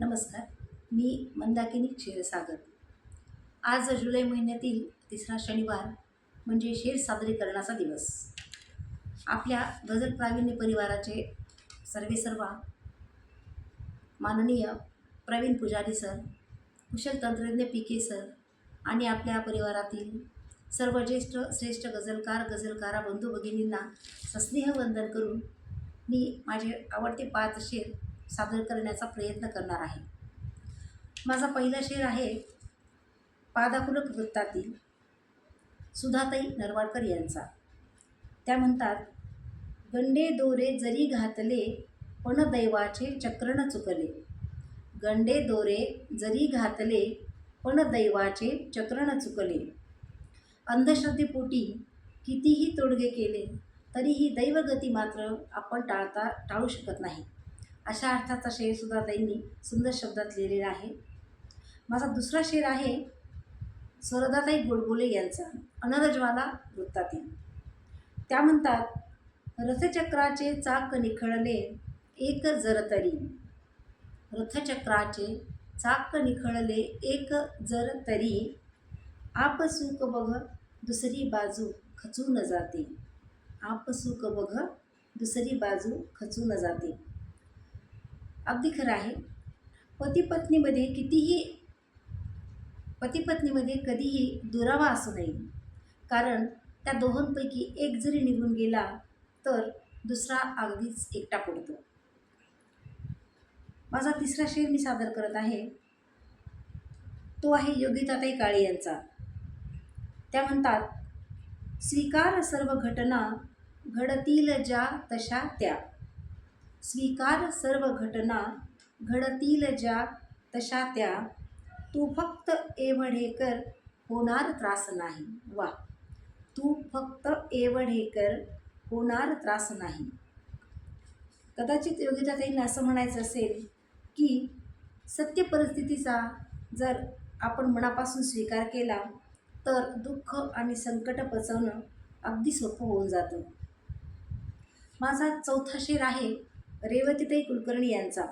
नमस्कार मी मंदाकिनी क्षीरसागर. आज जुलै महिन्यातील तिसरा शनिवार म्हणजे शेर सादरीकरणाचा दिवस. आपल्या गजल प्रावीण्य परिवाराचे सर्वेसर्वा माननीय प्रवीण पुजारी सर कुशल तंत्रज्ञ पी के सर आणि आपल्या परिवारातील सर्व ज्येष्ठ श्रेष्ठ गझलकार गझलकारा बंधू भगिनींना सस्नेह वंदन करून मी माझे आवडते पाच शेर सादर करण्याचा प्रयत्न करणार आहे. माझा पहिला शेर आहे पादाकुलक वृत्तातील सुधाताई नरवाडकर यांचा. त्या म्हणतात गंडे दोरे जरी घातले पण दैवाचे चक्रण चुकले. गंडे दोरे जरी घातले पण दैवाचे चक्रण चुकले. अंधश्रद्धेपोटी कितीही तोडगे केले तरीही दैवगती मात्र आपण टाळता टाळू शकत नाही. अशा अर्थाचा शेर सुद्धा त्यांनी सुंदर शब्दात लिहिलेला आहे. माझा दुसरा शेर आहे स्वरदाताई गोडबोले यांचा अनरजवाला वृत्तातील. त्या म्हणतात रथचक्राचे चाक निखळले एक जर तरी. रथचक्राचे चाक निखळले एक जर तरी. आप सुख बघ दुसरी बाजू खचून जाते. आप सुख बघ दुसरी बाजू खचून जाते. अगदी खरं आहे. पती पत्नीमध्ये कितीही पती पत्नीमध्ये कधीही दुरावा असू नये. कारण त्या दोहांपैकी एक जरी निघून गेला तर दुसरा अगदीच एकटा पडतो. माझा तिसरा शेर मी सादर करत आहे. तो आहे योगिताताई काळे यांचा. त्या म्हणतात स्वीकार सर्व घटना घडतील ज्या तशा त्या. स्वीकार सर्व घटना घडतील ज्या तशा त्या. तू फक्त एवढे कर होणार त्रास नाही. वा. तू फक्त एवढे कर होणार त्रास नाही. कदाचित योगिताताईंना असं म्हणायचं असेल की सत्य परिस्थितीचा जर आपण मनापासून स्वीकार केला तर दुःख आणि संकट पचवणं अगदी सोपं होऊन जातं. माझा चौथा शेर आहे रेवतीताई कुलकर्णी यांचा.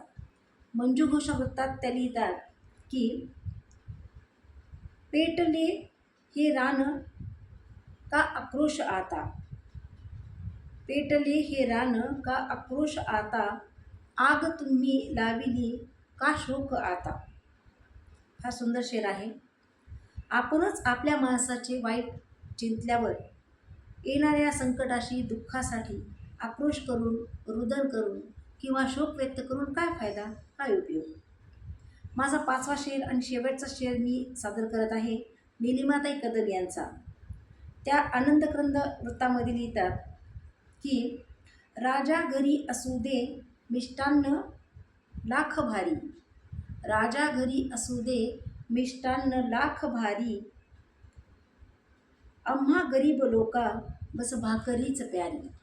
मंजू घोष वृत्तात त्या लिहितात की पेटले हे रान का आक्रोश आता? पेटले हे रान का आक्रोश आता? आग तुम्ही लाविली का शोक आता? हा सुंदर शेर आहे. आपणच आपल्या माणसाचे वाईट चिंतल्यावर येणाऱ्या संकटाशी दुःखासाठी आक्रोश करून रुदन करून किंवा शोक व्यक्त करून काय फायदा? काय उपयोग? माझा पाचवा शेर आणि शेवटचा शेर मी सादर करत आहे. निलिमाताई कदम यांचा. त्या आनंदक्रंद वृत्तामध्ये लिहितात की राजा घरी असू दे मिष्टान्न लाख भारी. राजा घरी असू दे मिष्टान्न लाख भारी. आम्हा गरीब लोका बस भाकरीच प्यारी.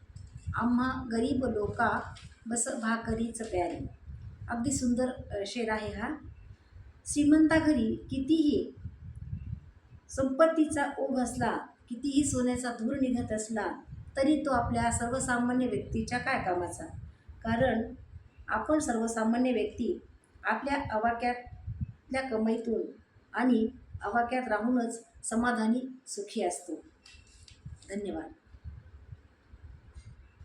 आम्हा गरीब लोका बस भाकरीच प्यारी. अगदी सुंदर शेर आहे हा. श्रीमंता घरी कितीही संपत्तीचा ओघ असला कितीही सोन्याचा धूर निघत असला तरी तो आपल्या सर्वसामान्य व्यक्तीच्या काय कामाचा? कारण आपण सर्वसामान्य व्यक्ती आपल्या आवाक्यातल्या कमाईतून आणि आवाक्यात राहूनच समाधानी सुखी असतो. धन्यवाद.